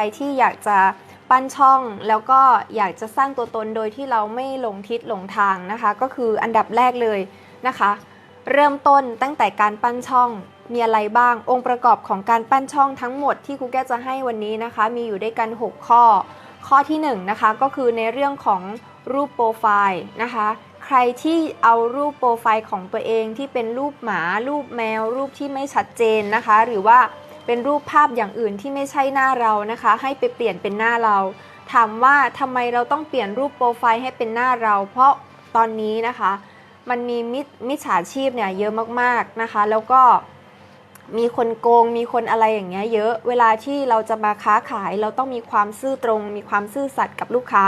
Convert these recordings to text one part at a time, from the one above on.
รที่อยากจะปั้นช่องแล้วก็อยากจะสร้างตัวตนโดยที่เราไม่หลงทิศหลงทางนะคะ ก็คืออันดับแรกเลยนะคะ เริ่มต้นตั้งแต่การปั้นช่องมีอะไรบ้าง องค์ประกอบของการปั้นช่องทั้งหมดที่ครูแก้จะให้วันนี้นะคะ มีอยู่ด้วยกัน 6 ข้อ ข้อที่1นงนะคะก็คือในเรื่องของรูปโปรไฟล์นะคะ ใครที่เอารูปโปรไฟล์ของตัวเองที่เป็นรูปหมา รูปแมว รูปที่ไม่ชัดเจนนะคะ หรือว่า เป็นรูปภาพอย่างอื่นที่ไม่ใช่หน้าเรานะคะ ให้ไปเปลี่ยนเป็นหน้าเรา ถามว่าทำไมเราต้องเปลี่ยนรูปโปรไฟล์ให้เป็นหน้าเรา เพราะตอนนี้นะคะ มันมีมิจมิจฉาชีพเนี่ยเยอะมากๆนะคะ แล้วก็มีคนโกงมีคนอะไรอย่างเงี้ยเยอะ เวลาที่เราจะมาค้าขาย เราต้องมีความซื่อตรง มีความซื่อสัตย์กับลูกค้า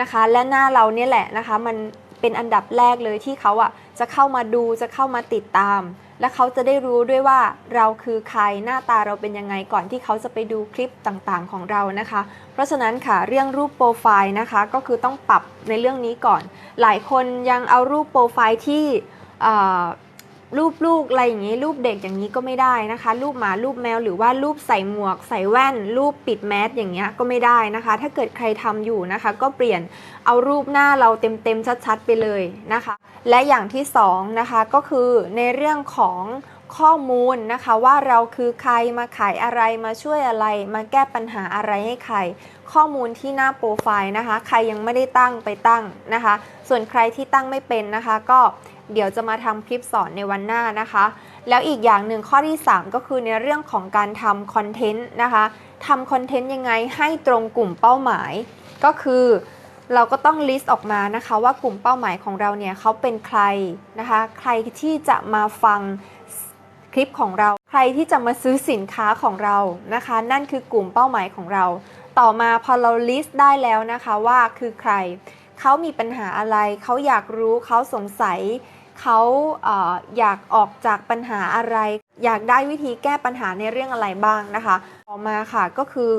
นะคะ และหน้าเราเนี่ยแหละนะคะ มัน เป็นอันดับแรกเลยที่เขาอะจะเข้ามาดูจะเข้ามาติดตาม และเขาจะได้รู้ด้วยว่าเราคือใครหน้าตาเราเป็นยังไงก่อนที่เขาจะไปดูคลิปต่างๆของเรานะคะ เพราะฉะนั้นค่ะเรื่องรูปโปรไฟล์นะคะก็คือต้องปรับในเรื่องนี้ก่อน หลายคนยังเอารูปโปรไฟล์ที่ รูปลูกอะไรอย่างนี้รูปเด็กอย่างนี้ก็ไม่ได้นะคะ รูปหมารูปแมวหรือว่ารูปใส่หมวก ใส่แว่น รูปปิดแมสอย่างเงี้ยก็ไม่ได้นะคะ ถ้าเกิดใครทำอยู่นะคะ ก็เปลี่ยนเอารูปหน้าเราเต็มๆชัดๆ ไปเลยนะคะ และอย่างที่สองนะคะก็คือในเรื่องของ ข้อมูลนะคะว่าเราคือใครมาขายอะไรมาช่วยอะไร มาแก้ปัญหาอะไรให้ใคร ข้อมูลที่หน้าโปรไฟล์นะคะ ใครยังไม่ได้ตั้งไปตั้งนะคะ ส่วนใครที่ตั้งไม่เป็นนะคะ ก็เดี๋ยวจะมาทำคลิปสอนในวันหน้านะคะ แล้วอีกอย่างหนึ่งข้อที่ 3 ก็คือในเรื่องของการทำคอนเทนต์นะคะทำคอนเทนต์ยังไงให้ตรงกลุ่มเป้าหมาย ก็คือเราก็ต้องลิสต์ออกมานะคะว่ากลุ่มเป้าหมายของเราเนี่ยเขาเป็นใครนะคะ ใครที่จะมาฟัง คลิปของเรา ใครที่จะมาซื้อสินค้าของเรานะคะ นั่นคือกลุ่มเป้าหมายของเรา ต่อมาพอเราลิสต์ได้แล้วนะคะว่าคือใคร เขามีปัญหาอะไร เขาอยากรู้เขาสงสัยเขาเอออยากออกจากปัญหาอะไร อยากได้วิธีแก้ปัญหาในเรื่องอะไรบ้างนะคะ ต่อมาค่ะก็คือ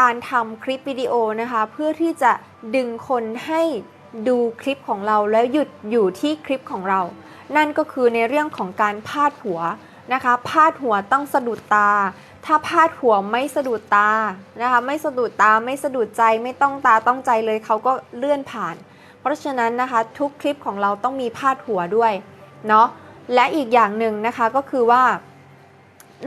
การทำคลิปวิดีโอนะคะ เพื่อที่จะดึงคนให้ดูคลิปของเราแล้วหยุดอยู่ที่คลิปของเรา นั่นก็คือในเรื่องของการพาดหัว นะคะพาดหัวต้องสะดุดตา ถ้าพาดหัวไม่สะดุดตานะคะไม่สะดุดตาไม่สะดุดใจไม่ต้องตาต้องใจเลยเขาก็เลื่อนผ่าน เพราะฉะนั้นนะคะทุกคลิปของเราต้องมีพาดหัวด้วยเนาะและอีกอย่างหนึ่งนะคะก็คือว่า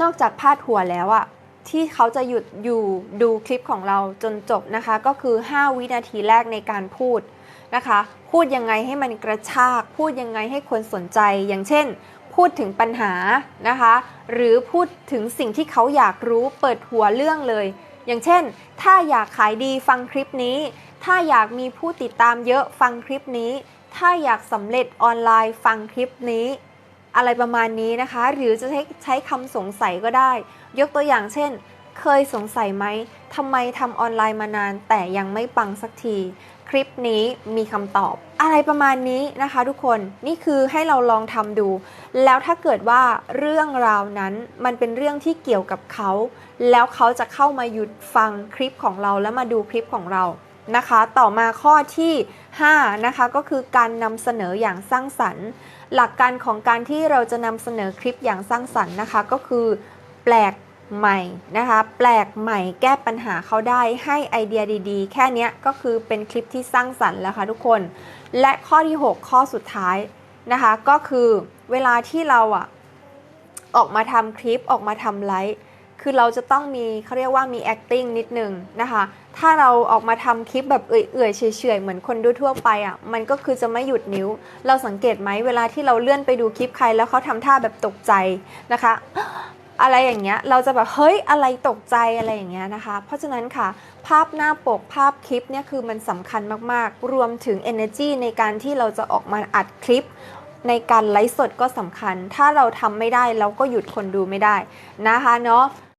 นอกจากพาดหัวแล้วอะที่เขาจะหยุดอยู่ดูคลิปของเราจนจบนะคะ ก็คือ 5 วินาทีแรกในการพูดนะคะ พูดยังไงให้มันกระชาก พูดยังไงให้คนสนใจ อย่างเช่น พูดถึงปัญหานะคะ หรือพูดถึงสิ่งที่เขาอยากรู้เปิดหัวเรื่องเลย อย่างเช่น ถ้าอยากขายดีฟังคลิปนี้ ถ้าอยากมีผู้ติดตามเยอะฟังคลิปนี้ ถ้าอยากสำเร็จออนไลน์ฟังคลิปนี้ อะไรประมาณนี้นะคะ หรือจะใช้ใช้คำสงสัยก็ได้ ยกตัวอย่างเช่น เคยสงสัยไหมทำไมทำออนไลน์มานานแต่ยังไม่ปังสักที คลิปนี้มีคำตอบ อะไรประมาณนี้นะคะทุกคนนี่คือให้เราลองทำดู แล้วถ้าเกิดว่าเรื่องราวนั้นมันเป็นเรื่องที่เกี่ยวกับเขา แล้วเขาจะเข้ามาหยุดฟังคลิปของเราแล้วมาดูคลิปของเรานะคะ ต่อมาข้อที่ 5 นะคะ ก็คือการนำเสนออย่างสร้างสรรค์ หลักการของการที่เราจะนำเสนอคลิปอย่างสร้างสรรค์นะคะ ก็คือแปลก ใหม่นะคะ แปลกใหม่แก้ปัญหาเขาได้ให้ไอเดียดีๆ แค่นี้ก็คือเป็นคลิปที่สร้างสรรค์แล้วค่ะทุกคน และข้อที่ 6 ข้อสุดท้ายนะคะ ก็คือเวลาที่เราอะออกมาทำคลิปออกมาทำไลฟ์คือเราจะต้องมีเขาเรียกว่ามี acting นิดนึงนะคะ ถ้าเราออกมาทำคลิปแบบเอื่อยๆเฉยๆเหมือนคนดูทั่วไปอะ่ะ มันก็คือจะไม่หยุดนิ้ว เราสังเกตไหมเวลาที่เราเลื่อนไปดูคลิปใครแล้วเขาทำท่าแบบตกใจนะคะ อะไรอย่างเงี้ยเราจะแบบเฮ้ยอะไรตกใจอะไรอย่างเงี้ยนะคะ เพราะฉะนั้นค่ะ ภาพหน้าปกภาพคลิปเนี่ยคือมันสำคัญมากๆ รวมถึง energy ในการที่เราจะออกมาอัดคลิป ในการไลฟ์สดก็สำคัญ ถ้าเราทำไม่ได้เราก็หยุดคนดูไม่ได้นะคะเนาะ